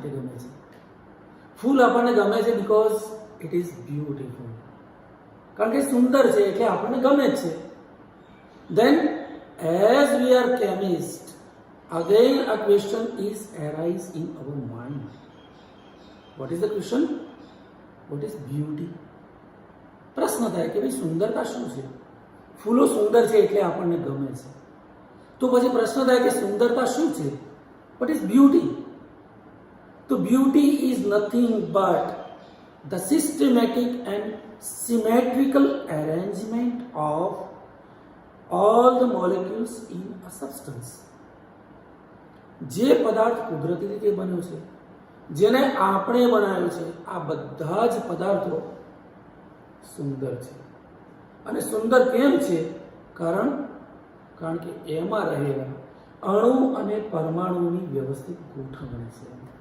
માટે ગમે છે ફૂલ આપણને ગમે છે બીકોઝ ઇટ ઇઝ બ્યુટીફુલ કારણ કે સુંદર છે એટલે આપણને ગમે જ છે then as we are chemist again a question is arise in our mind what is the question what is beauty પ્રશ્ન થાય કે ભાઈ સુંદરતા શું છે ફૂલો સુંદર છે એટલે આપણને ગમે છે તો પછી પ્રશ્ન થાય કે સુંદરતા શું છે વોટ ઇઝ બ્યુટી તો beauty is nothing but the systematic and symmetrical arrangement of all the molecules in a substance. જે પદાર્થ કુદરતી રીતે બન્યો છે, જેને આપણે બનાવ્યો છે, આ બધા જ પદાર્થો સુંદર છે. અને સુંદર કેમ છે? કારણ કારણ કે એમાં રહેલા અણુ અને પરમાણુની વ્યવસ્થિત ગોઠવણી છે.